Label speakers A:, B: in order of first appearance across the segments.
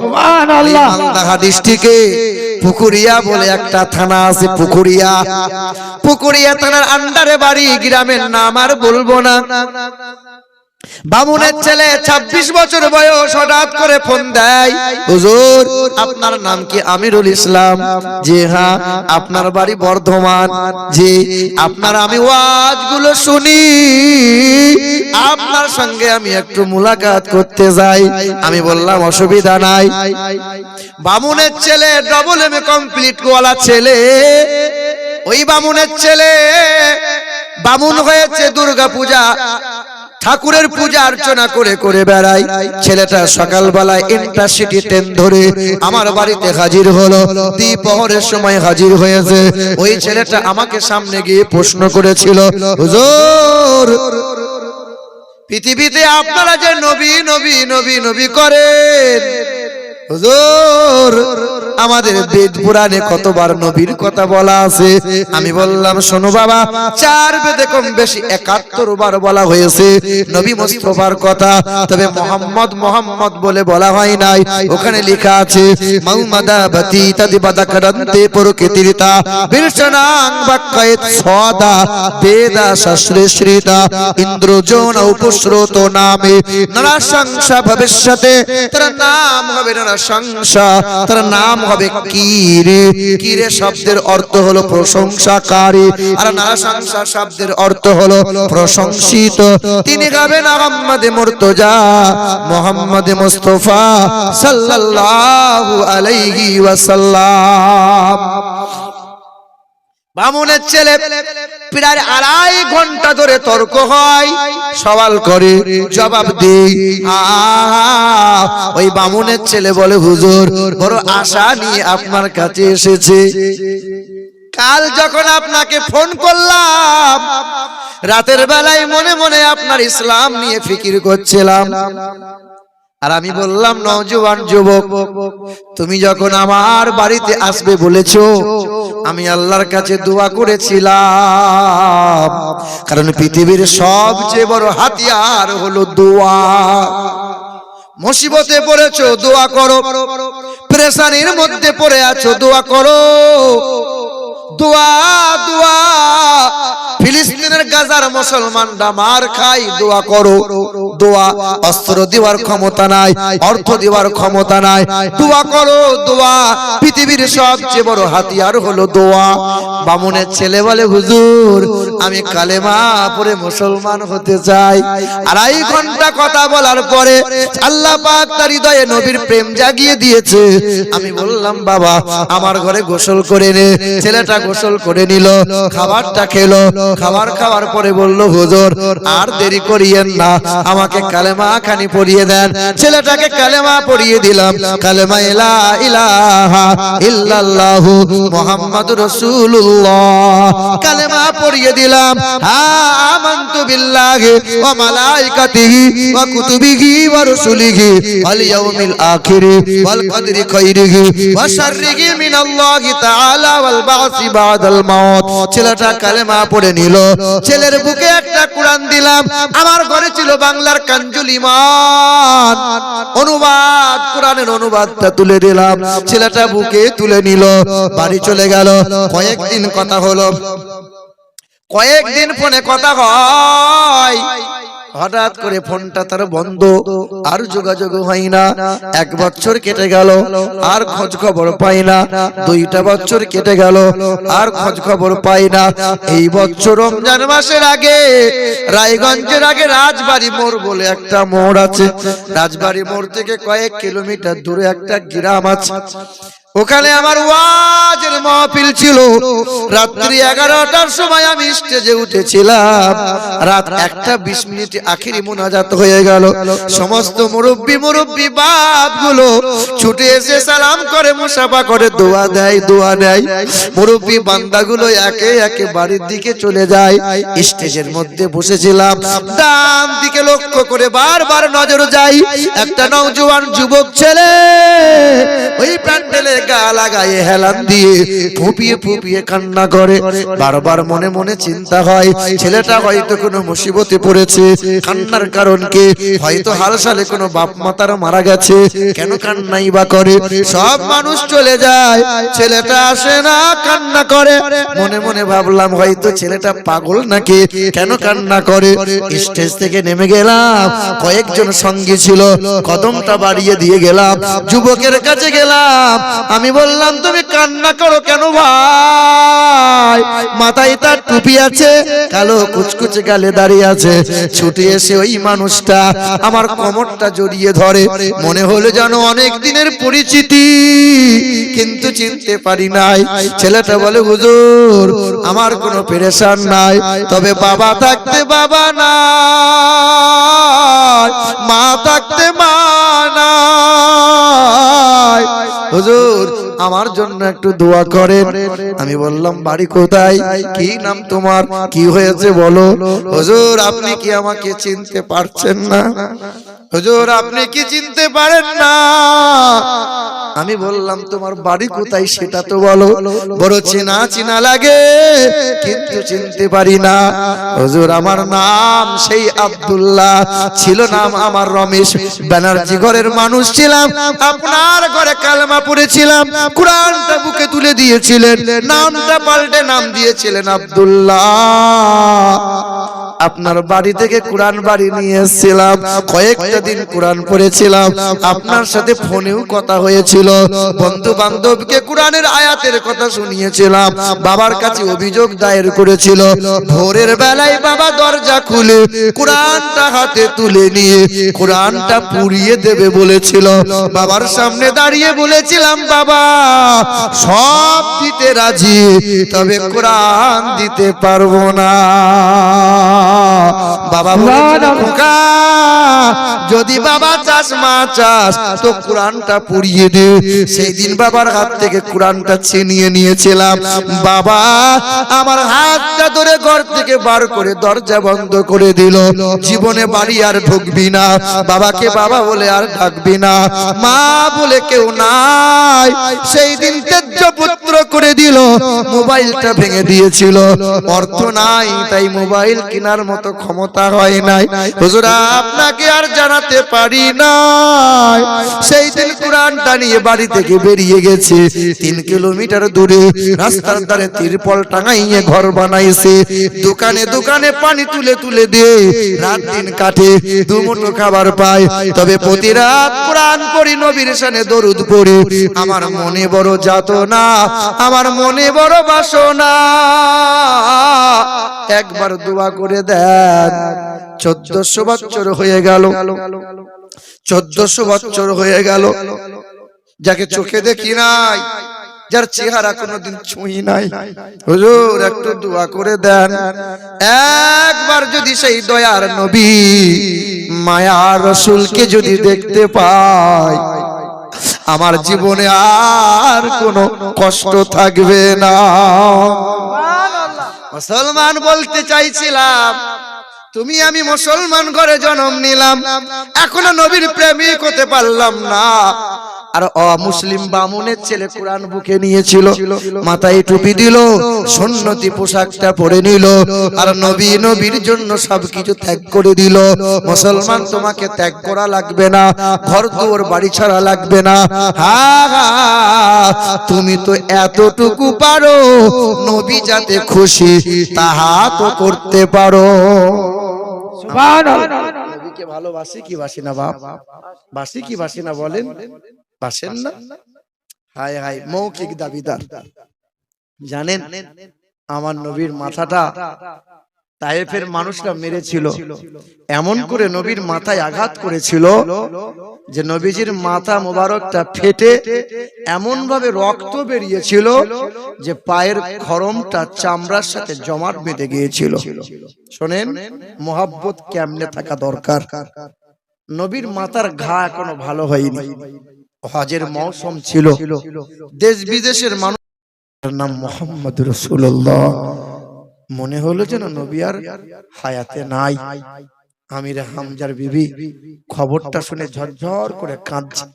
A: সুবহানাল্লাহ।
B: মালদা হাদিস পুকুরিয়া বলে একটা থানা আছে পুকুরিয়া। পুকুরিয়া থানার আন্ডারে বাড়ি, গ্রামের নাম আর বলব না। বামুনের ছেলে ২৬ বছর বয়স হঠাৎ করে ফোন দেয় হুজুর আপনার নাম কি আমিরুল ইসলাম? জি হ্যাঁ আপনার বাড়ি বর্ধমান। জি আপনার আমি ওয়াজগুলো শুনি। আপনার সঙ্গে আমি একটু মুলাকাত করতে যাই। আমি বললাম অসুবিধা নাই। বামুনের ছেলে ডবল এম কমপ্লিট ওয়ালা ছেলে। ওই বামুনের ছেলে বামুন হয়েছে দুর্গা পূজা ঠাকুরের পূজা অর্চনা করে করে বেড়াই। ছেলেটা সকালবেলায় ইন্টারসিটি ট্রেন ধরে আমার বাড়িতে হাজির হলো। দ্বিপহরের সময় হাজির হয়েছে। ওই ছেলেটা আমাকে সামনে গিয়ে প্রশ্ন করেছিল পৃথিবীতে আপনারা যে নবী নবী নবী নবী করেন আমাদের বেদ পুরাণে কতবার নবীর কথা বলা আছে? আমি বললাম, শোনো বাবা, চার বেদে কম বেশি একাত্তর বার বলা হয়েছে। নবী মুস্তফার কথা, তবে মোহাম্মদ মোহাম্মদ বলে বলা হয় নাই। ওখানে লেখা আছে ইন্দ্রজোন উপশ্রুত নামে নরসংসা ভবিষ্যতে, তার নাম হবে নরসংসা তার নাম হবে কিরে। কিরে শব্দের অর্থ হলো প্রশংসাকারী। আর নাশংসা শব্দের অর্থ হলো প্রশংসিত। তিনি গাবেন আহম্মদে মুর্তজা, মোহাম্মদ মুস্তফা সাল্লাল্লাহু আলাইহি ওয়াসাল্লাম। বামুনের ছেলে প্রায় আড়াই ঘণ্টা ধরে তর্ক হয়, সওয়াল করে, জবাব দেই ওই বামুনের ছেলে বলে, হুজুর, বড় আশা নিয়ে আপনার কাছে এসেছে। কাল যখন আপনাকে ফোন করলাম, রাতের বেলায় মনে মনে আপনার ইসলাম নিয়ে ফিকির করছিলাম। আর আমি বললাম নওজোয়ান যুবক তুমি যখন আমার বাড়িতে আসবে বলেছ আমি আল্লাহর কাছে দোয়া করেছিলাম। কারণ পৃথিবীর সবচেয়ে বড় হাতিয়ার হলো দোয়া। মুসিবতে পড়েছো দোয়া করো। প্রেসানির মধ্যে পড়ে আছো দোয়া করো। দোয়া দোয়া। ফিলিস্তিনের গাজার মুসলমানরা মার খাই দোয়া করো, দোয়া। অস্ত্র দেওয়ার ক্ষমতা নাই, অর্থ দেওয়ার ক্ষমতা নাই। দোয়া করো, দোয়া। পৃথিবীর সবচেয়ে বড় হাতিয়ার হলো দোয়া। বামুনের ছেলে বলে, হুজুর, আমি কালেমা পরে মুসলমান হতে চাই। আড়াই ঘণ্টা কথা বলার পরে আল্লাহ পাক তার হৃদয়ে নবীর প্রেম জাগিয়ে দিয়েছে। আমি বললাম, বাবা, আমার ঘরে গোসল করে নে। ছেলেটা গোসল করে নিল, খাবারটা খেলো। খাবার খাওয়ার পরে বলল, হুজুর, আর দেরি করিয়েন না। আমাকে কালেমা খানি পড়িয়ে দেন। ছেলেটাকে কালেমা পড়িয়ে দিলাম। কালেমা ইলা ইলাহা ইল্লাল্লাহু মুহাম্মাদুর রাসূলুল্লাহ। কালেমা পড়িয়ে দিলাম। হা আমানতু বিল্লাহি ওয়া মালাইকাতিহি ওয়া কুতুবিহি ওয়া রুসুলিহি ওয়াল ইয়াউমিল আখিরি ওয়াল কদরি খাইরিহি ওয়া শাররিহি মিনাল্লাহি তাআলা ওয়াল বাসি বাদাল মাউত। ছেলেটা কালেমা পড়ে নিল। ছেলের বুকে একটা কোরআন দিলাম। আমার ঘরে ছিল বাংলার কাঞ্জুল ইমান অনুবাদ, কোরআনের অনুবাদটা তুলে দিলাম। ছেলেটা বুকে তুলে নিল। বাড়ি চলে গেল। কয়েকদিন কথা হলো। কয়েকদিন ফোনে কথা হয়। হঠাৎ করে ফোনটা তার বন্ধ। আর যোগাযোগ হয় না। এক বছর কেটে গেল, আর খোঁজ খবর পাই না। দুইটা বছর কেটে গেল, আর খোঁজ খবর পাই না। এই বছর রমজান মাসের আগে রায়গঞ্জের আগে রাজবাড়ি মোড় বলে একটা মোড় আছে। রাজবাড়ি মোড় থেকে কয়েক কিলোমিটার দূরে একটা গ্রাম আছে। ওখানে আমার ওয়াজের মাহফিল ছিল। রাত্রি এগারোটার সময় আমি স্টেজে উঠেছিলাম। রাত একটা বিশ মিনিট আখিরি মোনাজাত হয়ে গেল। সমস্ত মুরব্বী মুরব্বী বাপগুলো ছুটে এসে সালাম করে, মুসাফা করে, দোয়া দেয় দোয়া দেয়। মুরব্বী বান্দাগুলো একে একে বাড়ির দিকে চলে যায়। স্টেজের মধ্যে বসেছিলাম। ডান দিকে লক্ষ্য করে বারবার নজর যাই একটা নওজোয়ান যুবক ছেলে ওই প্যান্ডেলে গা লাগায়ে হেলান দিয়ে ফুপিয়ে ফুপিয়ে কান্না করে। বারবার মনে মনে চিন্তা হয়, ছেলেটা হয়তো কোনো মুসিবতে পড়েছে। কান্নার কারণ কি? হয়তো হাল সালে কোনো বাপ মাতার মারা গেছে। কেন কান্নাই বা করে? সব মানুষ চলে যায়, ছেলেটা আসে না, কান্না করে। মনে মনে ভাবলাম, হয়তো ছেলেটা পাগল নাকি? কেন কান্না করে? স্টেজ থেকে নেমে গেলাম, কয়েকজন সঙ্গী ছিল, কদমটা বাড়িয়ে দিয়ে গেলাম, যুবকের কাছে গেলাম আমি বললাম, তুমি কান্না করো কেন ভাই? মাথায় তার টুপি আছে, কালো কুচকুচে গালে দাঁড়িয়ে আছে। ছুটে এসে ওই মানুষটা আমার কোমরটা জড়িয়ে ধরে। মনে হলো যেন অনেক দিনের পরিচিতি, কিন্তু চিনতে পারি নাই। ছেলেটা বলে, হুজুর, আমার কোনো পেরেশান নাই, তবে বাবা থাকতে বাবা নাই, মা থাকতে মা নাই। হুজুর, আমার জন্য একটু দোয়া করেন। আমি বললাম, বাড়ি কোথায়? কি নাম তোমার? কি হয়েছে বলো। হুজুর, আপনি কি আমাকে চিনতে পারছেন না? হুজুর, আপনি কি চিনতে পারেন না? আমি বললাম, তোমার বাড়ি কোথায় সেটা তো বলো। বড় চেনা চেনা লাগে, কিন্তু চিনতে পারি না। হুজুর, আমার নাম সেই আব্দুল্লাহ, ছিল নাম আমার রমেশ। ব্যানার্জি ঘরের মানুষ ছিলাম, আপনার ঘরে কালমা পড়েছিলাম, কোরআনটা বুকে তুলে দিয়েছিলেন, নামটা পাল্টে নাম দিয়েছিলেন আব্দুল্লাহ। আপনার বাড়ি থেকে কোরআন বাড়ি নিয়ে এসেছিলাম কয়েকটা দিন কোরআন পড়েছিলাম। আপনার সাথে ফোনেও কথা হয়েছিল। বন্ধু বান্ধবকে কোরআনের আয়াতের কথা শুনিয়েছিলাম। বাবার কাছে অভিযোগ দায়ের করেছিল। ভোরের বেলায় বাবা দরজা খুলে কোরআনটা হাতে তুলে নিয়ে কোরআনটা পুড়িয়ে দেবে বলেছিল। বাবার সামনে দাঁড়িয়ে বলেছিলাম, বাবা, সব দিতে রাজি, তবে কোরআন দিতে পারব না। বাবা খোকা যদি বাবা চাস মা চাস তো কোরআনটা পুড়িয়ে দে। সেই দিন বাবার হাত থেকে কোরআনটা ছিনিয়ে নিয়েছিলাম। বাবা আমার হাতটা ধরে ঘর থেকে বার করে দরজা বন্ধ করে দিল। জীবনে বাড়ি আর ঢুকবি না। বাবাকে বাবা বলে আর ডাকবি না। মা বলে কেউ নাই। সেই দিন তেজ্য পুত্র করে দিল। মোবাইলটা ভেঙে দিয়েছিল। অর্থ নাই তাই মোবাইল কেনার মতো ক্ষমতা হয় নাই। হুজুরা আপনাকে আর জানাতে পারি না সেই দিন কোরআনটা নিয়ে বাড়ি থেকে বেরিয়ে গেছে। তিন কিলোমিটার দূরে রাস্তার ধারে তিরপল টাঙাইয়ে ঘর বানাইছে। দোকানে দোকানে পানি তুলে তুলে দিয়ে রাত দিন কাটে, দুমুঠো খাবার পায়। তবে প্রতি রাত কোরআন পড়ি, নবীর সানে দরুদ পড়ি। আমার মনে বড় যাতনা, আমার মনে বড় বাসনা। একবার দোয়া করে দেন চোদ্দশো বছর হয়ে গেল। চোদ্দশো বছর হয়ে গেল। যাকে চোখে দেখি নাই, যার চেহারা কোনোদিন ছুঁই নাই। হুজুর, একটু দোয়া করে দেন। একবার যদি সেই দয়ার নবী মায়ার রসুলকে যদি দেখতে পাই আমার জীবনে আর কোনো কষ্ট থাকবে না। মুসলমান বলতে চাইছিলাম তুমি আমি মুসলমান ঘরে জন্ম নিলাম। এখনও নবীর প্রেমিক হতে পারলাম না। আর অমুসলিম বামুনের ছেলে কোরআন বুকে নিয়েছিল। মাথায় টুপি দিল, সন্নতি পোশাকটা পরে নিল, আর নবী নবীর জন্য সবকিছু ত্যাগ করে দিল। মুসলমান তোমাকে ত্যাগ করা লাগবে না ঘর দুয়ার বাড়ি ছাড়া লাগবে না। তুমি তো এতটুকু পারো, নবী যাতে খুশি, তাহা তো করতে পারো। নবীকে ভালোবাসি কি বাসি না বাপ? বাসি কি বাসি না বলেন? বাসেন না? হায় হায় মৌখিক দাবিদার। জানেন আমার নবীর মাথাটা তায়েফের মানুষরা মেরেছিল। এমন করে নবীর মাথায় আঘাত করেছিল যে নবীজির মাথা মোবারকটা ফেটে এমন ভাবে রক্ত বেরিয়েছিল যে পায়ের খরমটা চামড়ার সাথে জমাট বেঁধে গিয়েছিল। শোনেন মোহাব্বত কেমনে থাকা দরকার? নবীর মাথার ঘা এখনও ভালো হয়নি। হজের মৌসুম ছিল। দেশ বিদেশের মানুষ নাম মোহাম্মদ রসুল্লাহ মনে হলো যেন নবী আর হায়াতে নাই। আমির হামজার বিবি খবরটা শুনে ঝরঝর করে কাঁদছে।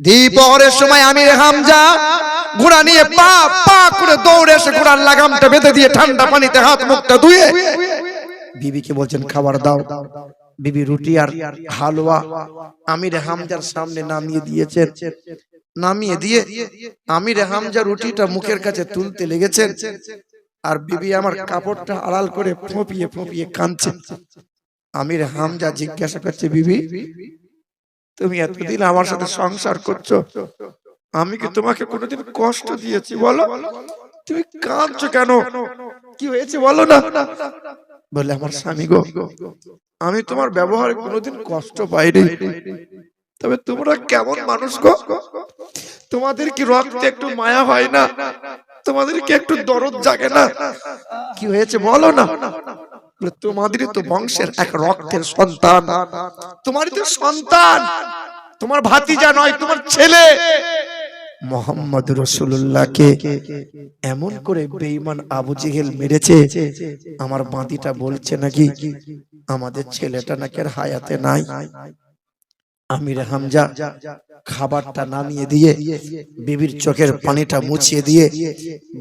B: দ্বিপহরের সময় আমির হামজা ঘোড়া নিয়ে পা পা করে দৌড়ে এসে ঘোড়ার লাগামটা বেঁধে দিয়ে ঠান্ডা পানিতে হাত মুখটা ধুয়ে বিবিকে বলছেন, খাবার দাও। বিবি রুটি আর হালুয়া আমির হামজার সামনে নামিয়ে দিয়েছেন। নামিয়ে দিয়ে আমির হামজা রুটিটা মুখের কাছে তুলতে লেগেছেন। আর বিবি আমার কাপড়টা আড়াল করে ফোঁপিয়ে ফোঁপিয়ে কাঁদছে। আমির হামজা জিজ্ঞাসা করছে বিবি তুমি এতদিন আমার সাথে সংসার করছ। আমি কি তোমাকে কোনোদিন কষ্ট দিয়েছি বলো? তুমি কাঁদছো কেন? কি হয়েছে বলো না? বলে আমার স্বামী গো আমি তোমার ব্যবহারে কোনোদিন কষ্ট পাইনি। তবে তোমরা কেমন মানুষ গো? তোমাদের কি রক্তে একটু মায়া হয় না? তোমাদের কি একটু দরদ জাগে না? কি হয়েছে বলো না? তোমাদেরই তো বংশের এক রক্তের সন্তান। তোমারই তো সন্তান। তোমার ভাতিজা নয় তোমার ছেলে। মোহাম্মদ রসুল্লাহকে এমন করে বেঈমান আবু জেহেল মেরেছে। আমার বাঁদিটা বলছে নাকি আমাদের ছেলেটা নাকি আর হায়াতে নাই। আমির হামজা খাবারটা নামিয়ে দিয়ে বিবির চোখের পানিটা মুছিয়ে দিয়ে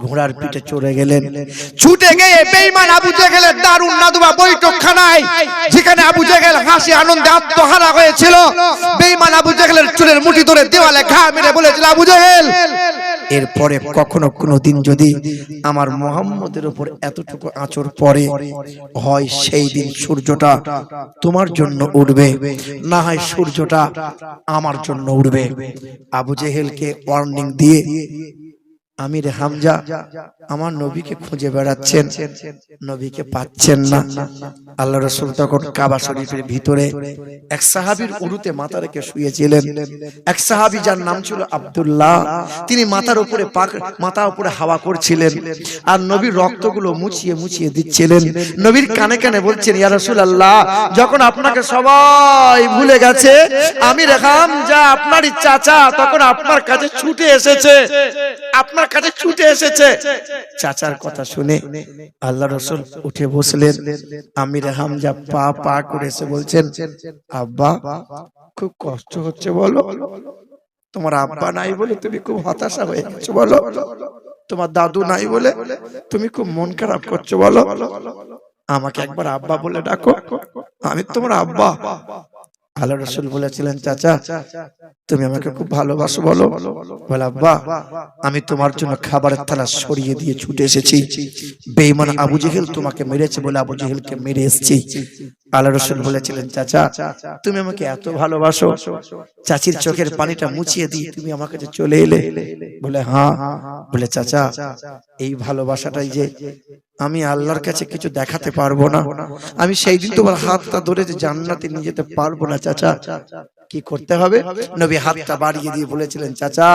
B: ঘোড়ার পিঠে চড়ে গেলেন। ছুটে গিয়ে বেঈমান আবু জেহেলের দারুণ নাদুবা বৈঠকখানায়, যেখানে আবু জেহেল হাসি আনন্দে আত্মহারা হয়েছিল। বেঈমান আবু জেহেলের চুলের মুঠি ধরে দেওয়ালে ঘা মেরে বলেছিল, আবু জেহেল এরপরে কখনো কোনো দিন যদি আমার মোহাম্মদের উপর এতটুকু আঁচড় পড়ে, হয় সেই দিন সূর্যটা তোমার জন্য উঠবে না হয় সূর্যটা আমার জন্য উঠবে আবু জেহেলকে ওয়ার্নিং দিয়ে আমির হামজা আমার নবীকে খুঁজে বেড়াচ্ছেন, নবীকে পাচ্ছেন না। আল্লাহ রসুল তখন কাবা শরীফের ভিতরে এক সাহাবীর উরুতে মাথা রেখে শুয়েছিলেন। এক সাহাবী যার নাম ছিল আব্দুল্লাহ, তিনি মাথার উপরে মাথা উপরে হাওয়া করছিলেন আর নবীর রক্তগুলো মুছিয়ে মুছিয়ে দিচ্ছিলেন। নবীর কানে কানে বলছেন, ইয়া রাসূলুল্লাহ, যখন আপনাকে সবাই ভুলে গেছে আমি রেখাম যা আপনারই চাচা, তখন আপনার কাছে ছুটে এসেছে। আপনার কাছে ছুটে এসেছে। চাচার কথা শুনে আল্লাহ রসুল উঠে বসলেন। আমির হামজা পা পা করে এসে বলছেন, আব্বা, খুব কষ্ট হচ্ছে বলো। তোমার আব্বা নাই বলে তুমি খুব হতাশা হয়ে গেছো বলো। তোমার দাদু নাই বলে তুমি খুব মন খারাপ করছ বলো। আমাকে একবার আব্বা বলে ডাকো। আমি তোমার আব্বা। আল্লাহ রসুল বলেছিলেন চাচা তুমি আমাকে খুব ভালোবাসো বলো। বলে। আব্বা আমি তোমার জন্য খাবারের থালা সরিয়ে দিয়ে ছুটে এসেছি। বেঈমান আবু জেহেল তোমাকে মেরেছে বলে আবু জেহেলকে মেরে এসেছি। আল্লাহ রসুল বলেছিলেন চাচা তুমি আমাকে এত ভালোবাসো। চাচির চোখের পানিটা মুছিয়ে দিয়ে তুমি আমার কাছে চলে এলে। বলে হ্যাঁ। বলে চাচা এই ভালোবাসাটাই যে আমি আল্লাহর কাছে কিছু দেখাতে পারব না। আমি সেই দিন তোমার হাতটা ধরে যে জান্নাতে নিয়ে যেতে পারব না চাচা। কি করতে হবে? নবী হাতটা বাড়িয়ে দিয়ে বলেছিলেন, চাচা,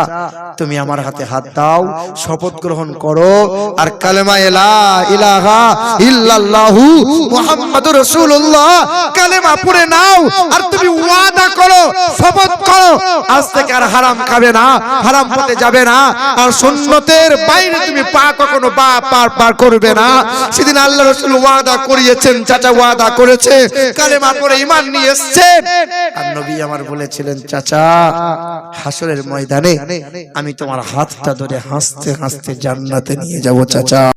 B: তুমি আমার হাতে হাত দাও, শপথ গ্রহণ করো, আর কালেমা এলা ইলাহা ইল্লাল্লাহু মুহাম্মাদুর রাসূলুল্লাহ, কালেমা পড়ে নাও, আর তুমি ওয়াদা করো, শপথ করো, আজ থেকে আর হারাম খাবে না, হারাম পথে যাবে না, আর সুন্নতের বাইরে তুমি পা কখনো পা পার পার করবে না। সেদিন আল্লাহ রাসূল ওয়াদা করিয়েছেন, চাচা ওয়াদা করেছে, কালেমা পড়ে ঈমান নিয়ে এসেছেন। আর নবী আমার বলেছিলেন চাচা হাসরের ময়দানে আমি তোমার হাতটা ধরে হাসতে হাসতে জান্নাতে নিয়ে যাব চাচা।